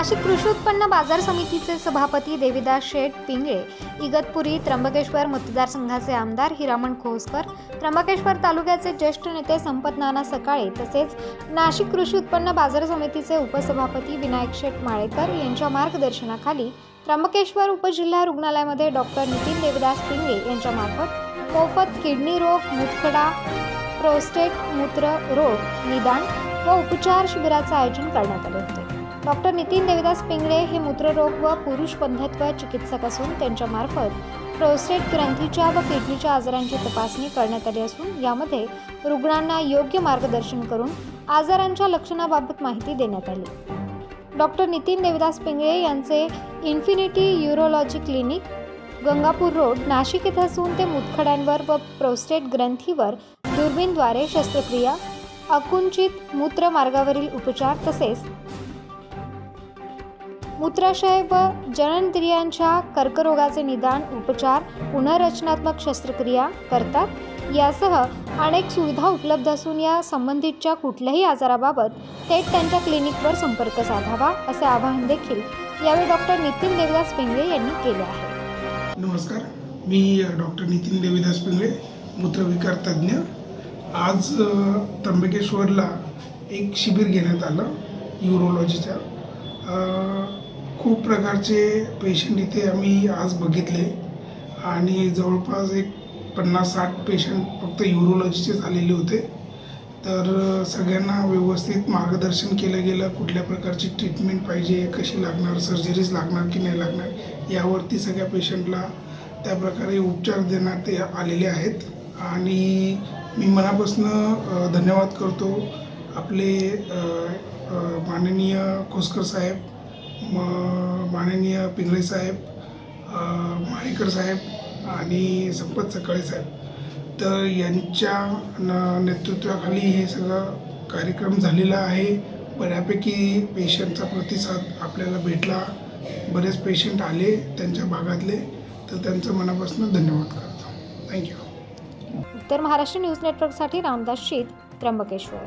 नाशिक कृषी उत्पन्न बाजार समितीचे सभापती देविदास शेठ पिंगळे इगतपुरी त्र्यंबकेश्वर मतदारसंघाचे आमदार हिरामण खोसकर त्र्यंबकेश्वर तालुक्याचे ज्येष्ठ नेते संपत नाना सकाळे तसेच नाशिक कृषी उत्पन्न बाजार समितीचे उपसभापती विनायक शेठ माळेकर यांच्या मार्गदर्शनाखाली त्र्यंबकेश्वर उपजिल्हा रुग्णालयामध्ये डॉक्टर नितीन देवदास पिंगळे यांच्यामार्फत मोफत किडनी रोग मुतखडा प्रोस्टेट मूत्र रोग निदान व उपचार शिबिराचे आयोजन करण्यात आले होते. डॉक्टर नितीन देवदास पिंगळे हे मूत्ररोग व पुरुष बंधत्व चिकित्सक असून त्यांच्यामार्फत प्रोस्टेट ग्रंथीच्या व किडनीच्या आजारांची तपासणी करण्यात आली असून यामध्ये रुग्णांना योग्य मार्गदर्शन करून आजारांच्या लक्षणाबाबत माहिती देण्यात आली. डॉक्टर नितीन देवदास पिंगळे यांचे infinity urology clinic Gangapur road Nashik येथे असून ते मुतखड्यांवर व प्रोस्टेट ग्रंथीवर दुर्बीणद्वारे शस्त्रक्रिया अकुंचित मूत्रमार्गावरील उपचार तसेच मूत्राशय व जननेंद्रियांच्या कर्करोगाचे निदान उपचार पुनर्रचनात्मक शस्त्रक्रिया करतात. यासह अनेक सुविधा उपलब्ध असून या संबंधितच्या कुठल्याही आजाराबाबत थेट त्यांच्या क्लिनिकवर संपर्क साधावा असे आवाहन देखील यावेळी डॉक्टर नितीन देवदास पिंगळे यांनी केले आहे. नमस्कार. मी डॉक्टर नितीन देवीदास पिंगळे मूत्रविकार तज्ज्ञ. आज त्र्यंबकेश्वरला एक शिबिर घेण्यात आलं युरोलॉजीचं खूप प्रकारचे पेशंट इथे आम्ही आज बघितले. आणि जवळपास एक पन्नास साठ पेशंट फक्त युरोलॉजीचेच आलेले होते. तर सगळ्यांना व्यवस्थित मार्गदर्शन केलं गेलं. कुठल्या प्रकारची ट्रीटमेंट पाहिजे कशी लागणार सर्जरीज लागणार की नाही लागणार यावरती सगळ्या पेशंटला त्या प्रकारे उपचार देण्यात ते आलेले आहेत. आणि मी मनापासून धन्यवाद करतो. आपले माननीय खोसकर साहेब माननीय पिंगळे साहेब माळेकर साहेब आणि संपत सकाळे साहेब. तर यांच्या न नेतृत्वाखाली हे सगळं कार्यक्रम झालेला आहे. बऱ्यापैकी पेशंटचा प्रतिसाद आपल्याला भेटला. बरेच पेशंट आले त्यांच्या भागातले. तर त्यांचं मनापासून धन्यवाद करतो. थँक्यू उत्तर महाराष्ट्र न्यूज नेटवर्कसाठी रामदास शीत त्र्यंबकेश्वर.